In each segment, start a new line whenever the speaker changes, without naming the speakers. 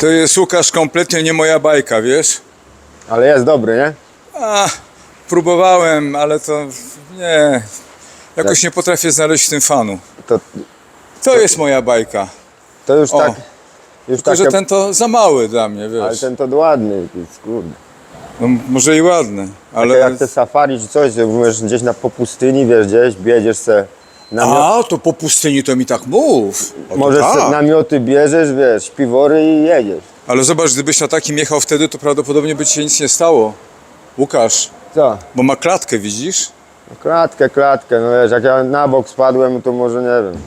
To jest Łukasz kompletnie nie moja bajka, wiesz?
Ale jest dobry, nie?
A, próbowałem, ale to nie. Jakoś nie potrafię znaleźć w tym fanu.
To,
To jest moja bajka.
to już
O.
tak. Już
Tylko, że ten to za mały dla mnie,
Ale
wiesz.
ten to ładny, jest, kurde.
No, może i ładny,
Ale jak te safari czy coś, że możesz gdzieś na po pustyni, wiesz, gdzieś, biedziesz se namiot,
A, to po pustyni to mi tak mów. O,
se
tak.
namioty bierzesz, wiesz, śpiwory i jedziesz.
Ale zobacz, gdybyś na takim jechał wtedy, to prawdopodobnie by ci się nic nie stało. Łukasz,
Co?
bo ma klatkę, widzisz?
No, klatkę, klatkę, no wiesz, jak ja na bok spadłem, to może nie wiem.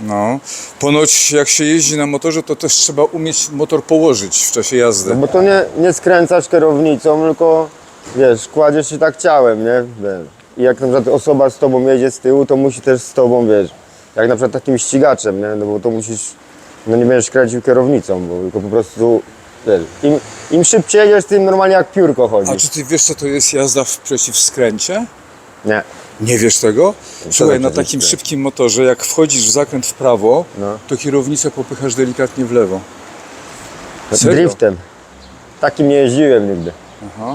No. Ponoć jak się jeździ na motorze, to też trzeba umieć motor położyć w czasie jazdy.
No bo to nie, nie skręcasz kierownicą, tylko wiesz, kładziesz się tak ciałem, nie? Wiesz. I jak na przykład osoba z tobą jedzie z tyłu, to musi też z tobą, wiesz, jak na przykład takim ścigaczem, nie? No bo to musisz, no nie będziesz kręcił kierownicą, bo tylko po prostu, wiesz, im, im szybciej jedziesz, tym normalnie jak piórko
A
chodzi.
czy ty wiesz, co to jest jazda w przeciwskręcie?
Nie.
Nie wiesz tego? Słuchaj, na takim
przeciwskręt?
szybkim motorze, jak wchodzisz w zakręt w prawo,
No.
to kierownicę popychasz delikatnie w lewo. Serio?
Driftem. Takim nie jeździłem nigdy.
Aha.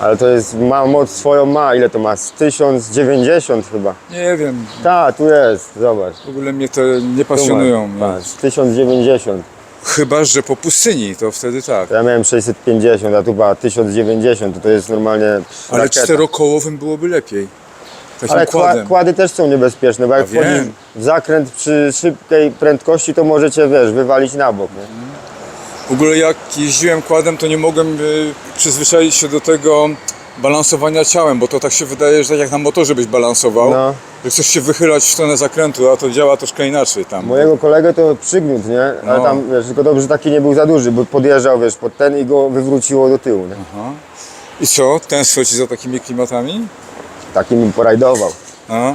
Ale to jest, ma moc swoją ma, ile to ma? Z 1090 chyba.
Nie wiem,
Tak, tu jest, zobacz.
w ogóle mnie te nie
Tu ma,
pasjonują. mnie.
Patrz, 1090.
Chyba, że po pustyni, to wtedy tak.
Ja miałem 650, a tu była 1090, to, to jest normalnie
Ale
rakieta.
czterokołowym byłoby lepiej. Takim
Ale kła-
kładem.
kłady też są niebezpieczne, bo jak
Ja
wchodzi
wiem.
w zakręt przy szybkiej prędkości, to możecie, wiesz, wywalić na bok. Nie?
W ogóle jak jeździłem kładem, to nie mogłem y, przyzwyczaić się do tego balansowania ciałem, bo to tak się wydaje, że tak jak na motorze byś balansował,
No.
że chcesz się wychylać w stronę zakrętu, a to działa troszkę inaczej tam.
Mojego kolegę to przygniótł, nie? Ale
No.
tam, wiesz, tylko dobrze, że taki nie był za duży, bo podjeżdżał, wiesz, pod ten i go wywróciło do tyłu, nie?
I co? Tęskno ci za takimi klimatami?
Taki mi porajdował.
A?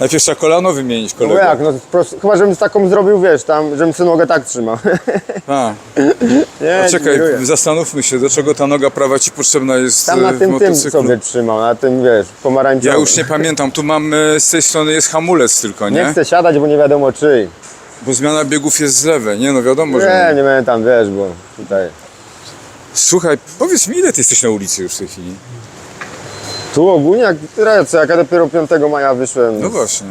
Najpierw trzeba kolano wymienić
No
kolego.
bo jak, no chyba żebym z taką zrobił, wiesz, tam, żebym sobie nogę tak trzymał.
A,
nie,
a czekaj,
dziękuję.
zastanówmy się, do czego ta noga prawa ci potrzebna jest
Tam
e,
na
w
tym, tym
motocyklu.
sobie trzymał, na tym, wiesz, pomarańczowym.
Ja już nie pamiętam, tu mam e, z tej strony jest hamulec tylko, nie?
Nie chcę siadać, bo nie wiadomo czy.
Bo zmiana biegów jest z lewej, nie? No wiadomo, że...
Nie, nie pamiętam, wiesz, bo tutaj...
Słuchaj, powiedz mi, ile ty jesteś na ulicy już w tej chwili?
Tu ogólnie, jak, co, jak ja dopiero 5 maja wyszłem,
No właśnie.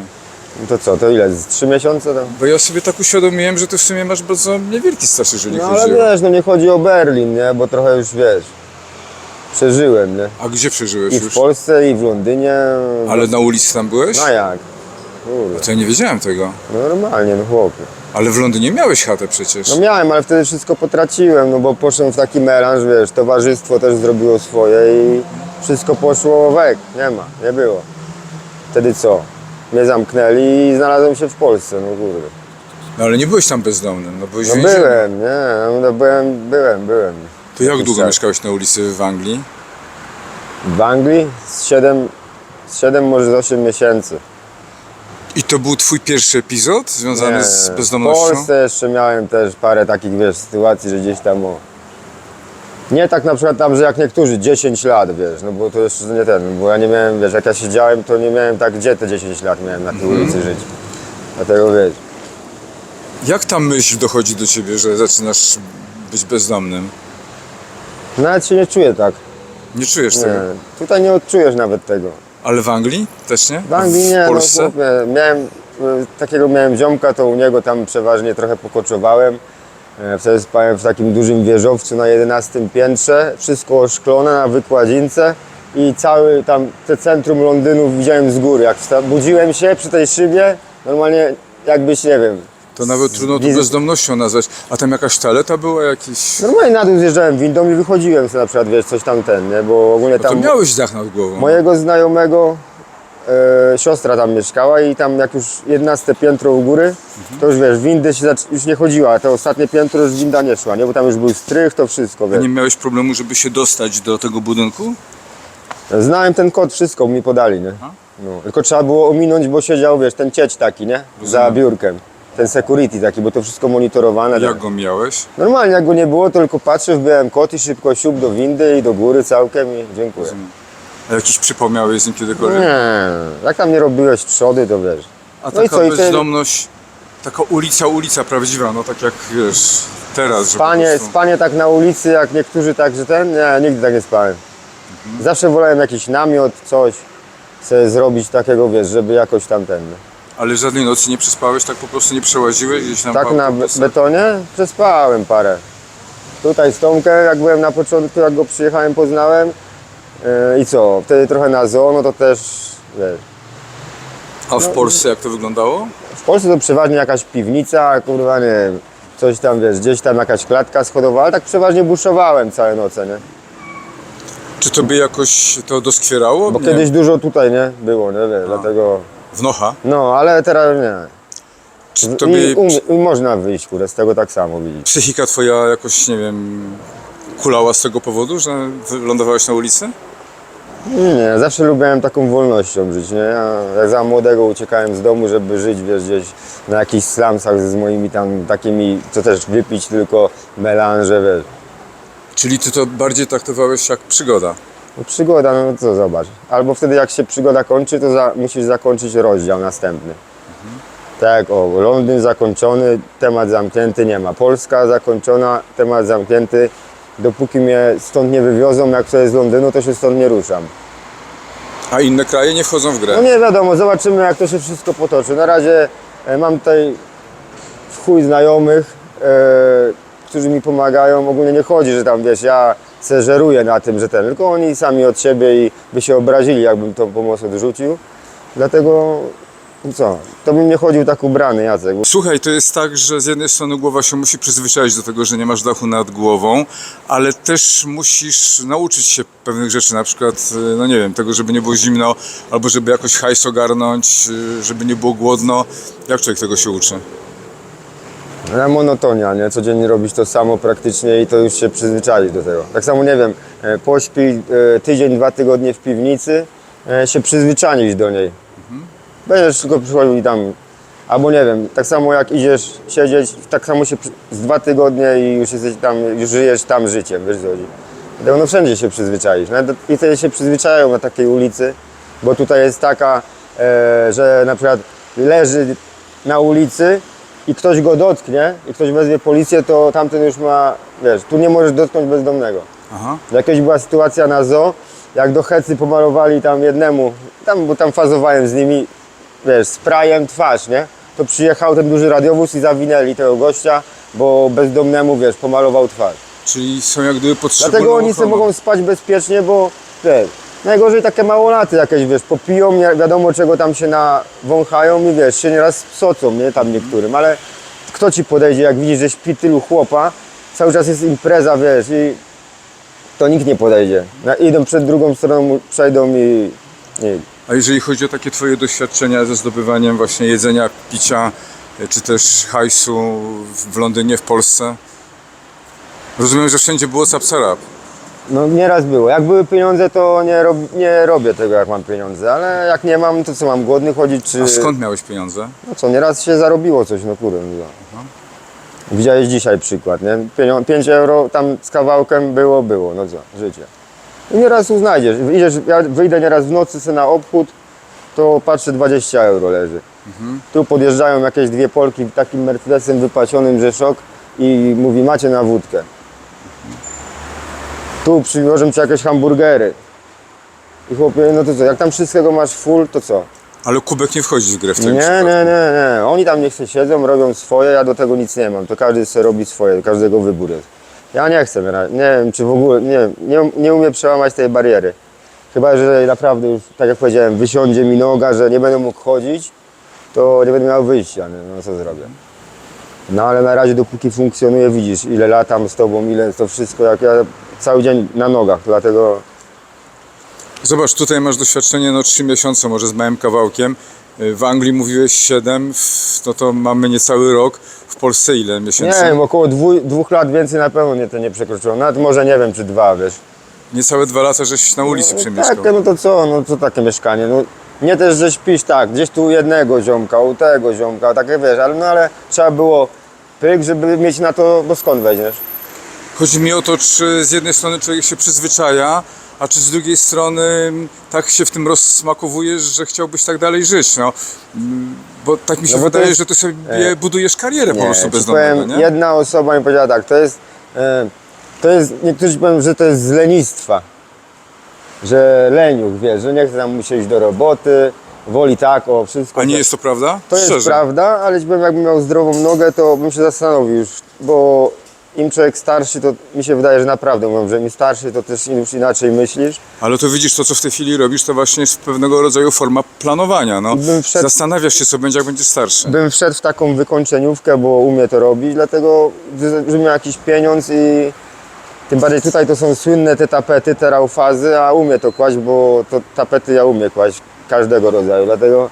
to co, to ile, z 3 miesiące tam?
Bo ja sobie tak uświadomiłem, że ty w sumie masz bardzo niewielki staż, jeżeli
No
chodzi
ale
o...
wiesz, no nie chodzi o Berlin, nie, bo trochę już, wiesz, przeżyłem, nie?
A gdzie przeżyłeś
I w
już?
Polsce, i w Londynie.
Ale na ulicy tam byłeś?
No jak? Kurde,
To ja nie wiedziałem tego.
no normalnie, no chłopie.
Ale w Londynie miałeś chatę przecież.
No miałem, ale wtedy wszystko potraciłem, no bo poszedłem w taki melanż, wiesz, towarzystwo też zrobiło swoje i wszystko poszło weg, nie ma, nie było. Wtedy co? Mnie zamknęli i znalazłem się w Polsce, no kurde.
No ale nie byłeś tam bezdomnym, no byłeś
No
w
byłem, nie, no byłem, byłem, byłem.
To jak
Jakiś
długo
czas.
mieszkałeś na ulicy w Anglii?
W Anglii? Z 7, z 7 może z 8 miesięcy.
I to był twój pierwszy epizod związany
Nie,
z
W
bezdomnością?
Polsce jeszcze miałem też parę takich, wiesz, sytuacji, że gdzieś tam o... Nie tak na przykład tam, że jak niektórzy 10 lat, wiesz, no bo to jeszcze nie ten, bo ja nie miałem, wiesz, jak ja siedziałem, to nie miałem tak, gdzie te 10 lat miałem na tej
Mhm.
ulicy żyć. Dlatego wiesz,
Jak ta myśl dochodzi do ciebie, że zaczynasz być bezdomnym?
nawet się nie czuję tak.
Nie czujesz
Nie.
tego?
Tutaj nie odczujesz nawet tego.
Ale w Anglii też nie?
W Anglii nie,
w Polsce?
no chłopie, miałem, y, takiego miałem ziomka, to u niego tam przeważnie trochę pokoczowałem. E, Wtedy spałem w takim dużym wieżowcu na 11 piętrze, wszystko oszklone na wykładzince i cały tam te centrum Londynu widziałem z góry. Jak budziłem się przy tej szybie, normalnie jakbyś, nie wiem,
To nawet trudno to bezdomnością nazwać. A tam jakaś toaleta była, jakiś...
normalnie na dół zjeżdżałem windą i wychodziłem sobie na przykład, wiesz, coś tam ten, nie? Bo ogólnie
No to
tam...
miałeś dach nad głową.
Mojego znajomego e, siostra tam mieszkała i tam jak już 11 piętro u góry, to już wiesz, windy się zac- już nie chodziła, a te ostatnie piętro już winda nie szła, nie? Bo tam już był strych, to wszystko, wiesz.
Nie miałeś problemu, żeby się dostać do tego budynku?
Znałem ten kod, wszystko mi podali, nie? No, tylko trzeba było ominąć, bo siedział, wiesz, ten cieć taki, nie? Za biurkiem. Ten security taki, bo to wszystko monitorowane.
Jak
tak.
go miałeś?
Normalnie jak go nie było, to tylko patrzę, wbiłem kod i szybko siup do windy i do góry całkiem i dziękuję.
Jakiś przypał miałeś z nim kiedykolwiek?
Nie, jak tam nie robiłeś trzody, to wiesz.
A
No i
taka
co, i ten-
bezdomność taka ulica, ulica prawdziwa, no tak jak wiesz, teraz.
Spanie,
prostu-
spanie tak na ulicy, jak niektórzy tak, że ten, nie, nigdy tak nie spałem. Zawsze wolałem jakiś namiot, coś sobie zrobić takiego, wiesz, żeby jakoś tam ten.
Ale żadnej nocy nie przespałeś, tak po prostu nie przełaziłeś gdzieś tam
Tak na betonie przespałem parę. Tutaj z Tomkę, jak byłem na początku, jak go przyjechałem, poznałem. Yy, I co, wtedy trochę na zoo, no to też, wiesz,
A w Polsce jak to wyglądało?
w Polsce to przeważnie jakaś piwnica, kurwa, nie wiem, coś tam, wiesz, gdzieś tam jakaś klatka schodowa, ale tak przeważnie buszowałem całe noce, nie?
Czy tobie jakoś to doskwierało?
Bo
Nie,
kiedyś dużo tutaj, nie? Było, nie wiesz, dlatego...
W Nocha?
No, ale teraz nie.
Czy tobie
I, umie, I można wyjść, kurde, z tego tak samo widzisz.
psychika twoja jakoś, nie wiem, kulała z tego powodu, że wylądowałeś na ulicy?
Nie, nie, zawsze lubiłem taką wolnością żyć, nie? Ja jak za młodego uciekałem z domu, żeby żyć, wiesz, gdzieś na jakichś slumsach z moimi tam takimi, co też wypić tylko melanże, wiesz.
Czyli ty to bardziej traktowałeś jak przygoda.
No, przygoda, no co zobacz. Albo wtedy jak się przygoda kończy, to za, musisz zakończyć rozdział następny. Tak, o, Londyn zakończony, temat zamknięty, nie ma. Polska zakończona, temat zamknięty. Dopóki mnie stąd nie wywiozą, jak to jest z Londynu, to się stąd nie ruszam.
A inne kraje nie wchodzą w grę.
No nie wiadomo, zobaczymy jak to się wszystko potoczy. Na razie e, mam tutaj w chuj znajomych, e, którzy mi pomagają. Ogólnie nie chodzi, że tam wiesz, ja se żeruję na tym, że ten, tylko oni sami od siebie i by się obrazili, jakbym tą pomoc odrzucił. Dlatego no co, to bym nie chodził tak ubrany, Jacek.
Słuchaj, to jest tak, że z jednej strony głowa się musi przyzwyczaić do tego, że nie masz dachu nad głową, ale też musisz nauczyć się pewnych rzeczy, na przykład, y, no nie wiem, tego, żeby nie było zimno, albo żeby jakoś hajs ogarnąć, y, żeby nie było głodno. Jak człowiek tego się uczy?
Na monotonia, nie? Codziennie robisz to samo praktycznie i to już się przyzwyczaić do tego. Tak samo, nie wiem, e, pośpij e, tydzień, dwa tygodnie w piwnicy, e, się przyzwyczaić do niej. Będziesz tylko przychodził i tam, albo nie wiem, tak samo jak idziesz siedzieć, tak samo się z dwa tygodnie i już jesteś tam, już żyjesz tam życiem, wiesz co chodzi. Dlatego no wszędzie się przyzwyczaisz. Nawet I wtedy się przyzwyczajają na takiej ulicy, bo tutaj jest taka, e, że na przykład leży na ulicy i ktoś go dotknie i ktoś wezwie policję, to tamten już ma, wiesz, tu nie możesz dotknąć bezdomnego.
Aha.
Jakaś była sytuacja na zoo, jak do hecy pomalowali tam jednemu, tam, bo tam fazowałem z nimi, wiesz, sprayem twarz, nie? To przyjechał ten duży radiowóz i zawinęli tego gościa, bo bezdomnemu, wiesz, pomalował twarz.
Czyli są jak gdyby potrzebne.
Dlatego oni sobie mogą spać bezpiecznie, bo wiesz, najgorzej takie małolaty jakieś, wiesz, popiją, nie wiadomo czego tam się nawąchają i wiesz, się nieraz psocą, nie, tam niektórym, ale kto ci podejdzie, jak widzisz, że śpi tylu chłopa, cały czas jest impreza, wiesz, i to nikt nie podejdzie. Idą przed drugą stroną, przejdą i, i
A jeżeli chodzi o takie twoje doświadczenia ze zdobywaniem właśnie jedzenia, picia, y, czy też hajsu w Londynie, w Polsce? Rozumiem, że wszędzie było sapsarap.
no nieraz było. Jak były pieniądze, to nie, rob, nie robię tego, jak mam pieniądze, ale jak nie mam, to co mam, głodny chodzić, czy...
A skąd miałeś pieniądze?
No co, nieraz się zarobiło coś, no kurde. No. Widziałeś dzisiaj przykład, nie? Pienio- 5 euro tam z kawałkiem było, było, no co, życie. I nieraz tu znajdziesz. Idziesz, ja wyjdę nieraz w nocy sobie na obchód, to patrzę 20 euro leży. Tu podjeżdżają jakieś dwie Polki takim Mercedesem wypasionym, że szok i mówi macie na wódkę. Tu przywożą ci jakieś hamburgery. I chłopie, no to co, jak tam wszystkiego masz full, to co?
Ale kubek nie wchodzi w grę w tym
Nie,
przypadku.
nie, nie, nie. Oni tam niech się siedzą, robią swoje, ja do tego nic nie mam. To każdy sobie robi swoje, każdego wybór jest. Ja nie chcę, nie wiem czy w ogóle, nie, nie, nie umiem przełamać tej bariery. Chyba, że naprawdę już, tak jak powiedziałem, wysiądzie mi noga, że nie będę mógł chodzić, to nie będę miał wyjścia, no co zrobię. No ale na razie dopóki funkcjonuje, widzisz, ile latam z tobą, ile to wszystko, jak ja cały dzień na nogach, dlatego
Zobacz, tutaj masz doświadczenie no 3 miesiące, może z małym kawałkiem. Y, W Anglii mówiłeś 7, w- no to mamy niecały rok. W Polsce ile miesięcy?
nie wiem, około dwu, dwóch lat więcej na pewno nie, to nie przekroczyło. Nawet może nie wiem, czy dwa, wiesz.
Niecałe dwa lata, żeś na ulicy
No,
przemieszkał.
tak, no to co, no co takie mieszkanie, no nie też, że śpisz tak, gdzieś tu u jednego ziomka, u tego ziomka, takie wiesz, ale no ale trzeba było pyk, żeby mieć na to, bo skąd weźmiesz?
Chodzi mi o to, czy z jednej strony człowiek się przyzwyczaja, a czy z drugiej strony tak się w tym rozsmakowujesz, że chciałbyś tak dalej żyć, no. Bo tak mi się
No
wydaje,
jest-
że ty sobie budujesz karierę po prostu bezdomnego,
powiem,
nie?
jedna osoba mi powiedziała tak, to jest, e, to jest, niektórzy powiem, że to jest z lenistwa. Że leniuch, wiesz, że nie chce tam musieć do roboty, woli tak, o wszystko.
A nie
to-
jest to prawda?
To jest
Szczerze.
prawda, ale powiem, jakbym miał zdrową nogę, to bym się zastanowił już, bo im człowiek starszy, to mi się wydaje, że naprawdę mówią, że im starszy, to też już inaczej myślisz.
Ale to widzisz, to co w tej chwili robisz, to właśnie jest pewnego rodzaju forma planowania, no.
Wszedł-
Zastanawiasz się, co będzie, jak będziesz starszy.
Bym wszedł w taką wykończeniówkę, bo umie to robić, dlatego, że miał jakiś pieniądz i tym bardziej tutaj to są słynne te tapety, te raufazy, a umie to kłaść, bo to tapety ja umiem kłaść każdego rodzaju, dlatego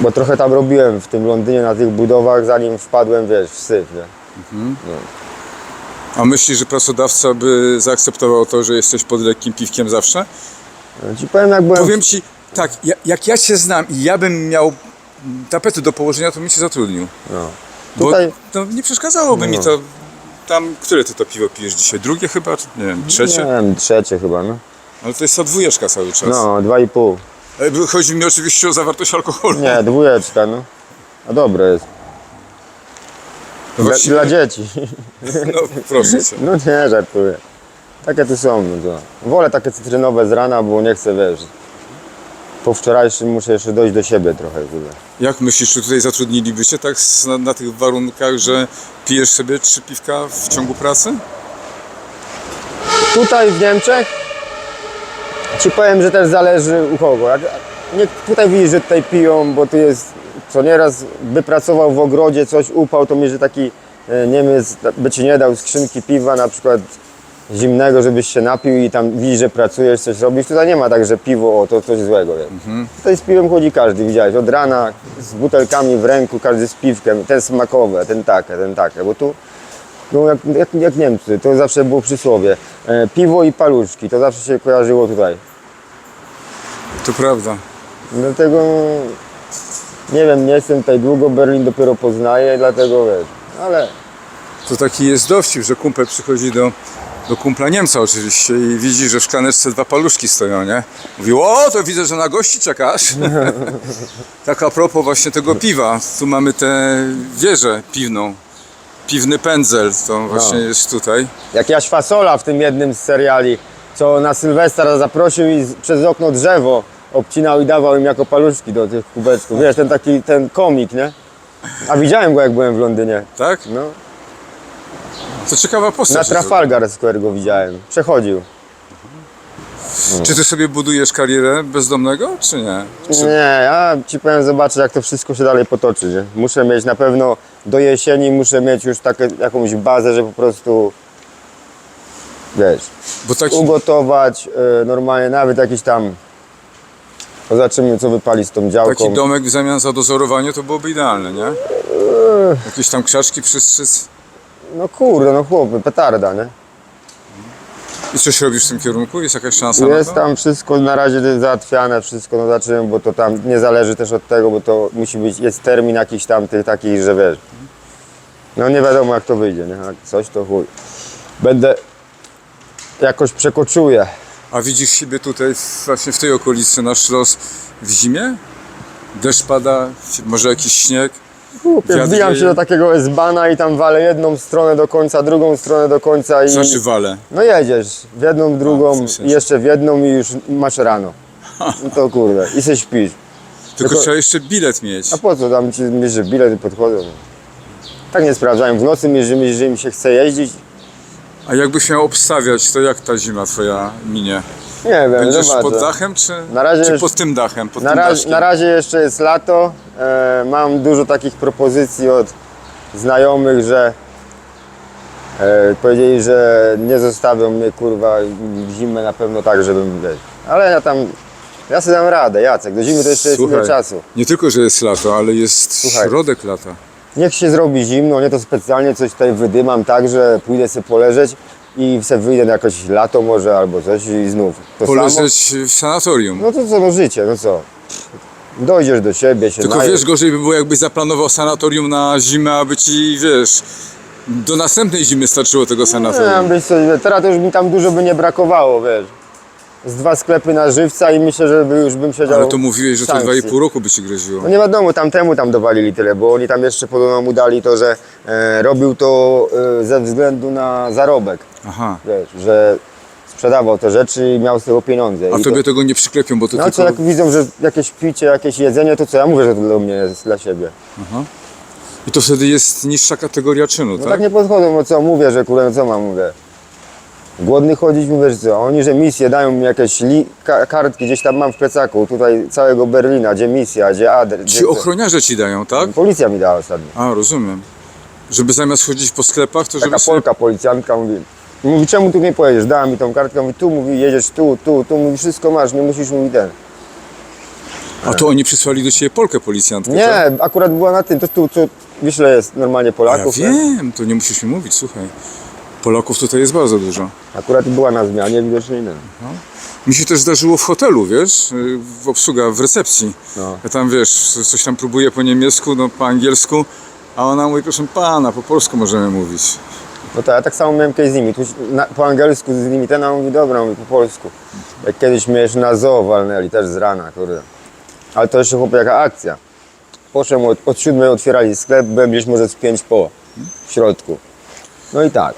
bo trochę tam robiłem w tym Londynie na tych budowach, zanim wpadłem, wiesz, w syf, nie?
A myślisz, że pracodawca by zaakceptował to, że jesteś pod lekkim piwkiem zawsze?
No Ci powiem, jak byłem...
Powiem ci, tak, ja, jak ja cię znam i ja bym miał tapety do położenia, to bym cię zatrudnił.
No.
Bo
Tutaj-
to nie przeszkadzałoby mi
No.
to. Tam, które ty to piwo pijesz dzisiaj? Drugie chyba? Czy, nie wiem, trzecie?
Nie wiem, trzecie chyba, no.
Ale to jest ta dwójeczka cały czas.
No, dwa i pół.
E, Chodzi mi oczywiście o zawartość alkoholu.
Nie, dwójeczka, no. A dobre jest. Dla,
Właściwie-
dla dzieci.
No proszę cię.
No nie, żartuję. Takie tu są, no to. Wolę takie cytrynowe z rana, bo nie chcę, wiesz. Po wczorajszym muszę jeszcze dojść do siebie trochę.
Jak myślisz, czy tutaj zatrudniliby cię tak s- na, na tych warunkach, że pijesz sobie trzy piwka w ciągu pracy?
Tutaj w Niemczech ci powiem, że też zależy u kogo. Jak, nie, tutaj widzisz, że tutaj piją, bo tu jest co nieraz by pracował w ogrodzie, coś upał, to mi, że taki e, Niemiec by ci nie dał skrzynki piwa na przykład zimnego, żebyś się napił i tam widzisz, że pracujesz, coś robisz. Tutaj nie ma tak, że piwo, o to coś złego. Wie. Tutaj z piwem chodzi każdy, widziałeś, od rana z butelkami w ręku, każdy z piwkiem, ten smakowe, ten takie, ten takie, bo tu no jak, jak, jak Niemcy, to zawsze było przysłowie. E, piwo i paluszki, to zawsze się kojarzyło tutaj.
To prawda.
Dlatego nie wiem, nie jestem tutaj długo, Berlin dopiero poznaję, dlatego wiesz, ale
To taki jest dowcip, że kumpel przychodzi do, do kumpla Niemca oczywiście i widzi, że w szklaneczce dwa paluszki stoją, nie? Mówi, o, to widzę, że na gości czekasz. tak a propos właśnie tego piwa. Tu mamy tę wieżę piwną. Piwny pędzel, to właśnie jest tutaj.
jak Jaś Fasola w tym jednym z seriali, co na Sylwestra zaprosił i przez okno drzewo obcinał i dawał im jako paluszki do tych kubeczków. Wiesz, ten taki, ten komik, nie? A widziałem go jak byłem w Londynie.
Tak?
No,
To ciekawa postać.
na. Trafalgar Square go widziałem. Przechodził.
Czy ty sobie budujesz karierę bezdomnego, czy nie? Czy...
Nie, ja ci powiem zobaczyć jak to wszystko się dalej potoczy. Nie? Muszę mieć na pewno do jesieni muszę mieć już takie, jakąś bazę, że po prostu wiesz,
tak,
ugotować e, normalnie nawet jakiś tam zobaczymy co wypali z tą działką.
taki domek w zamian za dozorowanie to byłoby idealne, nie? Jakieś tam krzaczki przystrzyc.
No kurde, no chłopy, petarda, nie?
I coś robisz w tym kierunku? Jest jakaś szansa
Jest
na to?
tam wszystko na razie załatwiane, wszystko no zobaczymy, bo to tam nie zależy też od tego, bo to musi być, jest termin jakiś tam tych takich, że wiesz. No nie wiadomo jak to wyjdzie, nie? Jak coś to chuj. Będę jakoś przekoczuję.
A widzisz siebie tutaj, w- właśnie w tej okolicy, nasz los w zimie? Deszcz pada, może jakiś śnieg?
Głupie, wbijam się do takiego S-bana i tam walę jedną stronę do końca, drugą stronę do końca i...
Znaczy wale.
No jedziesz w jedną, drugą,
w sensie-
i jeszcze w jedną i już masz rano. No to kurde, i se śpisz.
Tylko,
Tylko-
trzeba jeszcze bilet mieć.
A po co tam ci mierzy bilety podchodzą? Tak nie sprawdzają. W nocy mierzymy, jeżeli im się chce jeździć.
A jakbyś miał obstawiać, to jak ta zima twoja minie?
Nie wiem,
Będziesz
zobaczę.
pod dachem, czy,
Na razie
czy
już-
pod tym dachem? Pod
Na,
tym
razie,
daszkiem?
na razie jeszcze jest lato. E, mam dużo takich propozycji od znajomych, że e, powiedzieli, że nie zostawią mnie kurwa w zimę na pewno tak, żebym wiesz. Ale ja tam, ja sobie dam radę, Jacek. Do zimy to jeszcze jest
Słuchaj,
ile czasu.
Nie tylko, że jest lato, ale jest
Słuchaj.
środek lata.
Niech się zrobi zimno, nie to specjalnie coś tutaj wydymam tak, że pójdę sobie poleżeć i sobie wyjdę na jakoś lato może albo coś i znów. To samo.
Poleżeć w sanatorium.
No to co, no życie, no co. Dojdziesz do siebie, się
Tylko
najesz.
wiesz, gorzej by było jakbyś zaplanował sanatorium na zimę, aby ci, wiesz, Do następnej zimy starczyło tego
Nie,
sanatorium.
byś coś, teraz to już mi tam dużo by nie brakowało, wiesz. Z dwa sklepy na żywca i myślę, że by już bym siedział
Ale to mówiłeś, że to
sankcji.
2,5 roku by ci groziło.
No nie wiadomo, tamtemu tam dowalili tyle, bo oni tam jeszcze podobno mu dali to, że e, robił to e, ze względu na zarobek,
Aha.
wiesz, że sprzedawał te rzeczy i miał z tego pieniądze.
A
I
tobie
to,
tego nie przyklepią, bo to
no
tylko...
co, jak widzą, że jakieś picie, jakieś jedzenie, to co, ja mówię, że to dla mnie jest dla siebie.
I to wtedy jest niższa kategoria czynu,
No
tak?
tak nie podchodzą, no co mówię, że kurde, no co mam, mówię. Głodny chodzić, mówię, że co, oni, że misje, dają mi jakieś li, ka, kartki, gdzieś tam mam w plecaku, tutaj całego Berlina, gdzie misja, gdzie adres.
Ci
gdzie co.
ochroniarze ci dają, tak?
Policja mi dała ostatnio.
A, rozumiem. Żeby zamiast chodzić po sklepach, to żeby
Taka
sobie...
Polka, policjantka mówi, mówi, czemu tu nie pojedziesz? Dała mi tą kartkę, mówi, tu, mówi, jedziesz tu, tu, tu, mówi, wszystko masz, nie musisz mówi ten.
A to oni przysłali do ciebie Polkę policjantkę,
Nie,
tak?
akurat była na tym, to tu, tu wiesz, ile jest normalnie
ja
Polaków, nie?
wiem, to nie musisz mi mówić, słuchaj. Polaków tutaj jest bardzo dużo.
Akurat była na zmianie, widocznie inny.
Mi się też zdarzyło w hotelu, wiesz, y, w obsługa, w recepcji.
No.
Ja tam, wiesz, coś tam próbuję po niemiecku, no po angielsku, a ona mówi, proszę pana, po polsku możemy mówić.
No tak, ja tak samo miałem kiedyś z nimi, na, po angielsku z nimi, ten a on mówi, dobra, mówi po polsku. Jak kiedyś mnie jeszcze na zoo walnęli, też z rana, kurde. Ale to jeszcze chłopie jaka akcja. Poszedłem od, od siódmej, otwierali sklep, byłem gdzieś może z pięć po w środku. No i tak.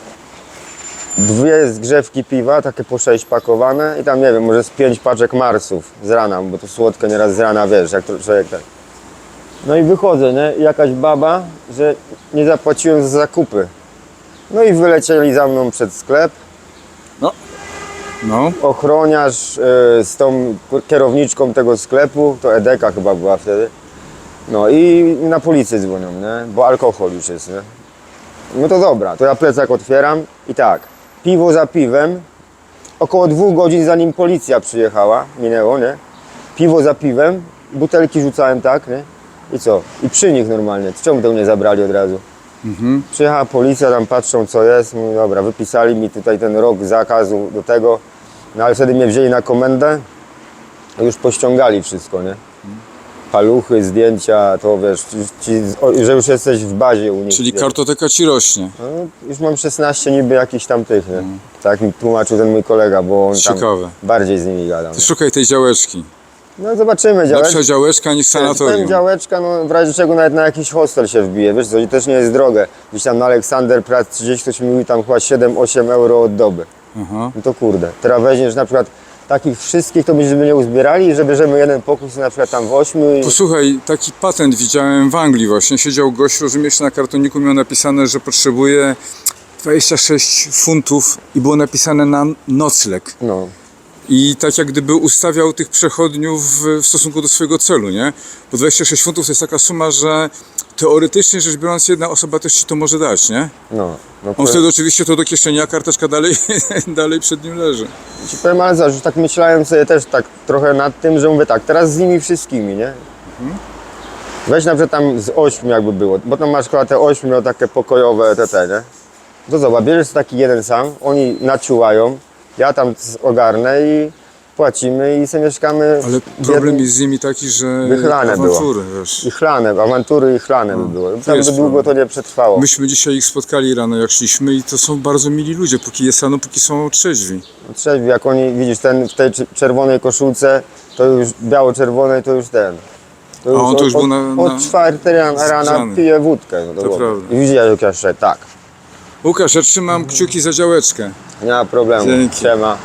Dwie zgrzewki piwa, takie po sześć pakowane i tam nie wiem, może z pięć paczek marsów z rana, bo to słodkie nieraz z rana, wiesz, jak to człowiek tak. No i wychodzę, nie? I jakaś baba, że nie zapłaciłem za zakupy. No i wylecieli za mną przed sklep.
No,
Ochroniarz e, z tą kierowniczką tego sklepu, to Edeka chyba była wtedy. No i na policję dzwonią, nie? Bo alkohol już jest, nie? No to dobra, to ja plecak otwieram i tak, piwo za piwem, około dwóch godzin zanim policja przyjechała, minęło, nie? Piwo za piwem, butelki rzucałem tak, nie? I co? I przy nich normalnie, czemu tego nie zabrali od razu? Przyjechała policja, tam patrzą co jest, mówię, dobra, wypisali mi tutaj ten rok zakazu do tego, no ale wtedy mnie wzięli na komendę, już pościągali wszystko, nie? Paluchy, zdjęcia, to wiesz, ci, o, że już jesteś w bazie u nich.
czyli
wiesz.
kartoteka ci rośnie.
No, już mam 16 niby jakichś tam tych, nie? Tak mi tłumaczył ten mój kolega, bo on
Ciekawe.
bardziej z nimi gadał.
To szukaj tej działeczki.
No zobaczymy, działeczka.
Lepsza działeczka niż
Ten
sanatorium.
działeczka, no w razie czego nawet na jakiś hostel się wbije, wiesz co, i też nie jest drogie. Gdzieś tam na Aleksander Prac 30 ktoś mi mówi tam chyba 7-8 euro od doby.
Aha.
No to kurde, teraz weźmiesz na przykład takich wszystkich, to byśmy nie uzbierali, że bierzemy jeden pokój sobie na przykład tam w ośmiu i...
Posłuchaj, taki patent widziałem w Anglii właśnie. Siedział gość, rozumiesz, na kartoniku miał napisane, że potrzebuje 26 funtów i było napisane na nocleg.
No,
I tak jak gdyby ustawiał tych przechodniów w, w stosunku do swojego celu, nie? Bo 26 funtów to jest taka suma, że teoretycznie rzecz biorąc jedna osoba też ci to może dać, nie?
no. no
On wtedy oczywiście to do kieszeni, a karteczka dalej, dalej przed nim leży.
Ci powiem, ale już tak myślałem sobie też tak trochę nad tym, że mówię tak, teraz z nimi wszystkimi, nie? Weź na przykład tam z ośmiu jakby było, bo tam masz chyba te ośmiu takie pokojowe te, te nie? To zobacz, bierzesz taki jeden sam, oni naciułają, ja tam ogarnę i płacimy i sobie mieszkamy
Ale problem jest z nimi taki, że
Wychylane było.
awantury, wiesz.
I chlane, awantury i chlane by było. Tam by długo to nie przetrwało.
Myśmy dzisiaj ich spotkali rano, jak szliśmy i to są bardzo mili ludzie, póki jest rano, póki są trzeźwi.
Trzeźwi, jak oni, widzisz, ten w tej cz- czerwonej koszulce, to już biało-czerwonej, to już ten. To
A on to już
od,
był na- na-
Od czwartej rana, rana pije wódkę. No
To
to
prawda.
I widziałeś, jak ja szedł, tak.
Łukasz, ja trzymam kciuki za działeczkę.
Nie ma problemu.
Dzięki.
Siema.